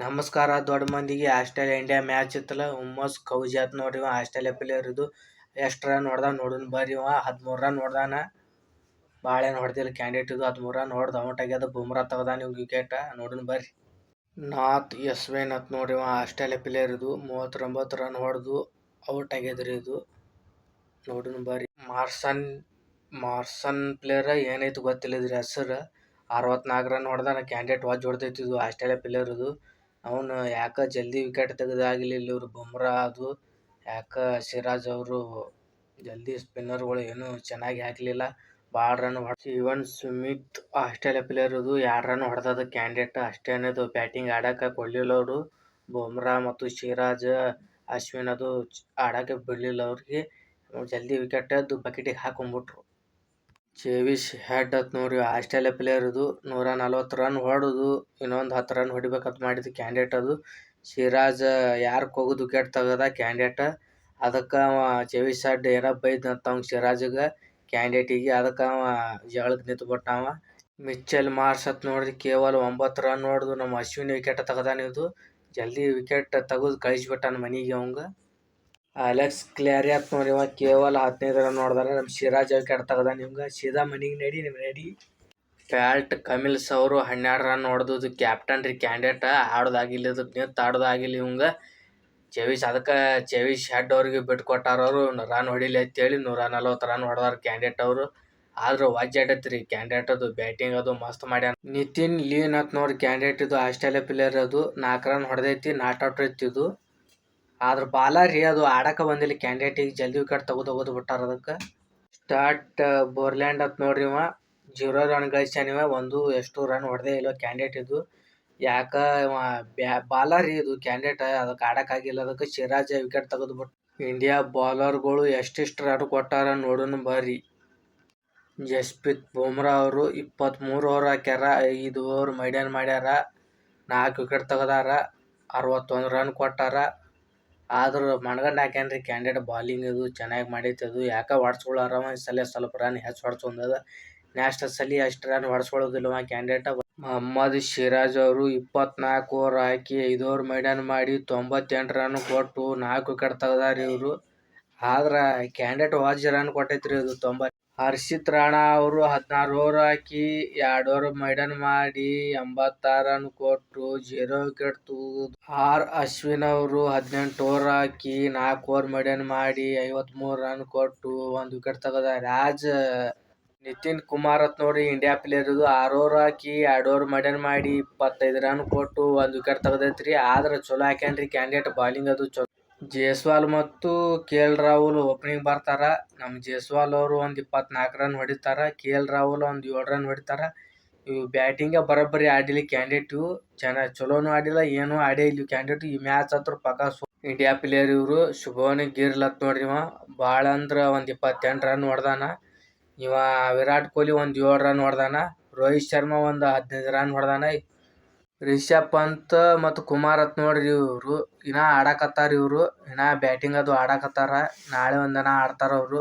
ನಮಸ್ಕಾರ. ದೊಡ್ಡ ಮಂದಿಗೆ ಆಸ್ಟ್ರೇಲಿಯಾ ಇಂಡಿಯಾ ಮ್ಯಾಚ್ ಇತ್ತಲ್ಲ, ಹುಮ್ಮಸ್ ಕೌಜಾತ್ ನೋಡ್ರಿ ಆಸ್ಟ್ರೇಲಿಯಾ ಪ್ಲೇಯರ್ ಇದು. ಎಷ್ಟು ರನ್ ನೋಡ್ದ ನೋಡೋಣ ಬರ್ರಿ ಇವ, ಹದಿಮೂರು ರನ್ ನೋಡ್ದಾನ ಭಾಳ ಏನು ಹೊಡೆದಿಲ್ಲ ಕ್ಯಾಂಡಿಡೇಟ್ ಇದು, ಹದಿಮೂರು ರನ್ ನೋಡ್ದ ಔಟ್ ಆಗ್ಯದ, ಬುಮ್ರಾ ತೆಗ್ದ ನೀವು ವಿಕೆಟ್ ನೋಡೋಣ ಬರ್ರಿ. ನಾತ್ ಯಸ್ವೇನ್ ಅಂತ ನೋಡ್ರಿ ಇವ, ಆಸ್ಟ್ರೇಲಿಯಾ ಪ್ಲೇಯರ್ ಇದು. ಮೂವತ್ತೊಂಬತ್ತು ರನ್ ಹೊಡೆದು ಔಟ್ ಆಗ್ಯದ್ರಿ ಇದು. ನೋಡೋಣ ಬರ್ರಿ. ಮಾರ್ಸನ್ ಮಾರ್ಸನ್ ಪ್ಲೇಯರ್ ಏನೈತಿ ಗೊತ್ತಿಲ್ಲ ಇದ್ರ ಹೆಸರು. ಅರವತ್ನಾಲ್ಕು ರನ್ ಹೊಡೆದಾನ ಕ್ಯಾಂಡಿಡೇಟ್ ವಾಚ್ ಹೊಡೆದೈತಿ ಇದು, ಆಸ್ಟ್ರೇಲಿಯಾ ಪ್ಲೇಯರ್ ಇದು. ಅವನು ಯಾಕೆ ಜಲ್ದಿ ವಿಕೆಟ್ ತೆಗೆದಾಗಲಿಲ್ಲ ಇವರು ಬುಮ್ರಾ ಅದು. ಯಾಕೆ ಸಿರಾಜ್ ಅವರು ಜಲ್ದಿ ಸ್ಪಿನ್ನರ್ಗಳು ಏನು ಚೆನ್ನಾಗಿ ಹಾಕಲಿಲ್ಲ. ಭಾಳ ರನ್ ಹೊಡೆದು ಇವನ್ ಸುಮಿತ್ ಆಸ್ಟ್ರೇಲಿಯಾ ಪ್ಲೇಯರ್ ಇದು ಎರಡು ರನ್ ಹೊಡೆದದ ಕ್ಯಾಂಡಿಡೇಟ್ ಅಷ್ಟೇನದು ಬ್ಯಾಟಿಂಗ್ ಆಡಕ್ಕೆ ಕೊಡಲಿಲ್ಲ ಅವರು. ಬುಮ್ರಾ ಮತ್ತು ಸಿರಾಜ್, ಅಶ್ವಿನ್ ಅದು ಆಡಕ್ಕೆ ಬಿಡಲಿಲ್ಲ ಅವ್ರಿಗೆ. ಜಲ್ದಿ ವಿಕೆಟ್ ಎದ್ದು ಬಕೆಟಿಗೆ ಹಾಕೊಂಡ್ಬಿಟ್ರು. ಚೇವಿಶ್ ಹೆಡ್ ಅಂತ ನೋಡ್ರಿ ಆಸ್ಟ್ರೇಲಿಯಾ ಪ್ಲೇಯರ್ ಇದು ನೂರ ನಲವತ್ತು ರನ್ ಹೊಡೆದು, ಇನ್ನೊಂದು ಹತ್ತು ರನ್ ಹೊಡಿಬೇಕಂತ ಮಾಡಿದ್ದು ಕ್ಯಾಂಡಿಡೇಟ್ ಅದು. ಸಿರಾಜ್ ಯಾರು ಹೋಗೋದು ವಿಕೆಟ್ ತೆಗದ ಕ್ಯಾಂಡಿಡೇಟ್ ಅದಕ್ಕೆ ಅವ ಚೇವಿಸ್ ಹೆಡ್ ಏನೋ ಬೈದಂತ ಅವ್ನು ಸಿರಾಜ್ಗೆ ಕ್ಯಾಂಡಿಡೇಟಿಗೆ ಅದಕ್ಕೆ ಅವ ಜಗಳಕ್ಕೆ ನಿಂತ್ಬಿಟ್ಟ ಅವ. ಮಿಚ್ಚಲ್ ಮಾರ್ಸ್ ಅಂತ ನೋಡ್ರಿ, ಕೇವಲ ಒಂಬತ್ತು ರನ್ ಹೊಡೆದು, ನಮ್ಮ ಅಶ್ವಿನ್ ವಿಕೆಟ್ ತೆಗ್ದಾನ ಇದು. ಜಲ್ದಿ ವಿಕೆಟ್ ತೆಗೆದು ಕಳಿಸ್ಬಿಟ್ಟಾನ ಮನೆಗೆ ಅವಂಗೆ. ಅಲೆಕ್ಸ್ ನೋಡಿ, ಇವಾಗ ಕೇವಲ ಹದಿನೈದು ರನ್ ನೋಡಿದ್ರೆ ನಮ್ಮ ಸಿರಾಜ್ ವಿಕೆಟ್ ತೆಗ್ದ. ನಿಮ್ಗೆ ಸೀದಾ ಮನಿಗೆ ನಡಿ, ನಿಮ್ಗೆ ನಡಿ. ಫ್ಯಾಲ್ಟ್ ಕಮಿಲ್ಸ್ ಅವರು ಹನ್ನೆರಡು ರನ್ ಹೊಡೆದು ಕ್ಯಾಪ್ಟನ್ ರೀ ಕ್ಯಾಂಡಿಡೇಟ್ ಆಡೋದಾಗಿಲ್ಲ ನಿಂತು ಆಡೋದಾಗಿಲ್ಲ ಇವಂಗೆ. ಚೆವಿಸ್ ಅದಕ್ಕೆ ಚೆವಿಸ್ ಹೆಡ್ ಅವ್ರಿಗೆ ಬಿಟ್ಟು ಕೊಟ್ಟಾರವರು ರನ್ ಹೊಡಿಲಿ ಅಂತೇಳಿ ನೂರ ನಲ್ವತ್ತು ರನ್ ಹೊಡೆದಾರ ಕ್ಯಾಂಡಿಡೇಟ್ ಅವರು. ಆದ್ರೆ ವಜ್ಜಾಡೈತಿ ರೀ ಕ್ಯಾಂಡಿಡೇಟ್ ಅದು ಬ್ಯಾಟಿಂಗ್ ಅದು ಮಸ್ತ್ ಮಾಡ್ಯಾನ. ನಿತಿನ್ ಲೀನ್ ಅಂತ ನೋಡಿ ಕ್ಯಾಂಡಿಡೇಟ್ ಇದು ಆಸ್ಟ್ರೇಲಿಯಾ ಪ್ಲೇಯರ್ ಅದು. ನಾಲ್ಕು ರನ್ ಹೊಡೆದೈತಿ ನಾಟ್ ಔಟ್ ಇದು. ಆದ್ರೆ ಬಾಲರ್ ರೀ ಅದು ಆಡಕ್ಕೆ ಬಂದಿಲ್ಲ. ಕ್ಯಾಂಡಿಡೇಟಿಗೆ ಜಲ್ದಿ ವಿಕೆಟ್ ತೆಗೆದು ಹೋಗೋದು ಬಿಟ್ಟಾರ ಅದಕ್ಕೆ. ಸ್ಟಾರ್ಟ್ ಬೋರ್ಲ್ಯಾಂಡ್ ಅಂತ ನೋಡ್ರಿ ಇವ. ಜೀರೋ ರನ್ ಗಳಿಸ್ಯಾನ ಇವ. ಒಂದು ಎಷ್ಟು ರನ್ ಹೊಡೆದೇ ಇಲ್ಲ ಕ್ಯಾಂಡಿಡೇಟ್ ಇದು. ಯಾಕ ಇವ ಬ್ಯಾ ಬಾಲರ್ ಇದು ಕ್ಯಾಂಡಿಡೇಟ್ ಅದಕ್ಕೆ ಆಡಕ್ಕಾಗಿಲ್ಲ ಅದಕ್ಕೆ ಶಿರಾಜ್ ವಿಕೆಟ್ ತೆಗೆದು ಬಿಟ್ಟು. ಇಂಡಿಯಾ ಬಾಲರ್ಗಳು ಎಷ್ಟಿಷ್ಟು ರನ್ ಕೊಟ್ಟಾರ ನೋಡೋಣ ಬರ್ರಿ. ಜಸ್ಪ್ರೀತ್ ಬುಮ್ರಾ ಅವರು ಇಪ್ಪತ್ತ್ಮೂರು ಓವರ್ ಹಾಕ್ಯಾರ. ಐದು ಓವರ್ ಮೈಡನ್ ಮಾಡ್ಯಾರ. ನಾಲ್ಕು ವಿಕೆಟ್ ತೆಗ್ದಾರ. ಅರವತ್ತೊಂದು ರನ್ ಕೊಟ್ಟಾರ. ಆದ್ರೆ ಮಣ್ಗಂಡು ಹಾಕ್ಯಾನ್ರಿ ಕ್ಯಾಂಡಿಡೇಟ್ ಬಾಲಿಂಗ್ ಅದು ಚೆನ್ನಾಗಿ ಮಾಡೈತೆ ಅದು ಯಾಕೆ ಹೊಡ್ಸ್ಕೊಳ್ಳಾರ ಈ ಸಲ ಸ್ವಲ್ಪ ರನ್ ಹೆಚ್ಚು ಹೊಡ್ಸ್ಕೊಂಡದ. ನೆಕ್ಸ್ಟ್ ಸಲಿ ಅಷ್ಟು ರನ್ ಹೊಡ್ಸ್ಕೊಳ್ಳೋದಿಲ್ಲವ ಕ್ಯಾಂಡಿಡೇಟ್ ಮೊಹಮ್ಮದ್ ಶಿರಾಜ್ ಅವರು ಇಪ್ಪತ್ನಾಲ್ಕು ಓವರ್ ಹಾಕಿ ಐದು ಓವರ್ ಮೈಡನ್ ಮಾಡಿ ತೊಂಬತ್ತೆಂಟು ರನ್ ಕೊಟ್ಟು ನಾಲ್ಕು ವಿಕೆಟ್ ತೆಗ್ದಾರ ಇವರು. ಆದ್ರೆ ಕ್ಯಾಂಡಿಡೇಟ್ ವಾಜ್ ರನ್ ಕೊಟ್ಟೈತ್ರಿ ಅದು ತೊಂಬತ್ತು ಹರ್ಷಿತ್ ರಾಣಾ ಅವರು ಹದಿನಾರು ಓವರ್ ಹಾಕಿ ಎರಡು ಓವರ್ ಮೈಡನ್ ಮಾಡಿ ಎಂಬತ್ತಾರು ರನ್ ಕೊಟ್ಟು ಜೀರೋ ವಿಕೆಟ್ ತೆಗೆದು. ಆರ್ ಅಶ್ವಿನ್ ಅವರು ಹದಿನೆಂಟು ಓವರ್ ಹಾಕಿ ನಾಲ್ಕು ಓವರ್ ಮೈಡನ್ ಮಾಡಿ ಐವತ್ತ್ಮೂರು ರನ್ ಕೊಟ್ಟು ಒಂದ್ ವಿಕೆಟ್ ತೆಗೆದ ರಾಜ್, ನಿತಿನ್ ಕುಮಾರ್ ಅಂತ ನೋಡಿ ಇಂಡಿಯಾ ಪ್ಲೇಯರ್ ಇದು ಆರ್ ಓವರ್ ಹಾಕಿ ಎರಡು ಓವರ್ ಮೈಡನ್ ಮಾಡಿ ಇಪ್ಪತ್ತೈದು ರನ್ ಕೊಟ್ಟು ಒಂದ್ ವಿಕೆಟ್ ತೆಗ್ದೈತ್ರಿ. ಆದ್ರೆ ಚಲೋ ಹಾಕ್ಯಾನ್ರಿ ಕ್ಯಾಂಡಿಡೇಟ್ ಬಾಲಿಂಗ್ ಅದು ಚಲೋ. ಜೈಸ್ವಾಲ್ ಮತ್ತು ಕೆ ಎಲ್ ರಾಹುಲ್ ಓಪನಿಂಗ್ ಬರ್ತಾರ. ನಮ್ಮ ಜೈಸ್ವಾಲ್ ಅವರು ಒಂದು ಇಪ್ಪತ್ನಾಲ್ಕು ರನ್ ಹೊಡಿತಾರ. ಕೆ ಎಲ್ ರಾಹುಲ್ ಒಂದು ಏಳು ರನ್ ಹೊಡಿತಾರ. ಇವು ಬ್ಯಾಟಿಂಗೇ ಬರೋಬ್ಬರಿ ಆಡಿಲ್ಲ ಕ್ಯಾಂಡಿಡೇಟ್ ಇವು. ಚೆನ್ನಾಗಿ ಚಲೋನು ಆಡಿಲ್ಲ, ಏನೂ ಆಡೇ ಇಲ್ಲ ಕ್ಯಾಂಡಿಡೇಟ್ ಈ ಮ್ಯಾಚ್ ಹತ್ರ ಪಕ್ಕ ಇಂಡಿಯಾ ಪ್ಲೇಯರ್ ಇವರು ಶುಭವನ್ ಗಿರ್ಲತ್ ನೋಡ್ರಿ ಇವ. ಭಾಳ ಅಂದ್ರೆ ಒಂದು ಇಪ್ಪತ್ತೆಂಟು ರನ್ ಹೊಡ್ದಾನ. ಇವ ವಿರಾಟ್ ಕೊಹ್ಲಿ ಒಂದು ಏಳು ರನ್ ಹೊಡ್ದಾನ. ರೋಹಿತ್ ಶರ್ಮಾ ಒಂದು ಹದಿನೈದು ರನ್ ಹೊಡ್ದಾನ. ರಿಷಬ್ ಪಂತ್ ಮತ್ತು ಕುಮಾರ್ ಅಂತ ನೋಡ್ರಿ ಇವರು. ಇನ್ನ ಆಡಕತ್ತಾರ ಇವರು. ಇನ್ನ ಬ್ಯಾಟಿಂಗ್ ಅದು ಆಡಕತ್ತಾರ. ನಾಳೆ ಒಂದಿನ ಆಡ್ತಾರ ಅವರು.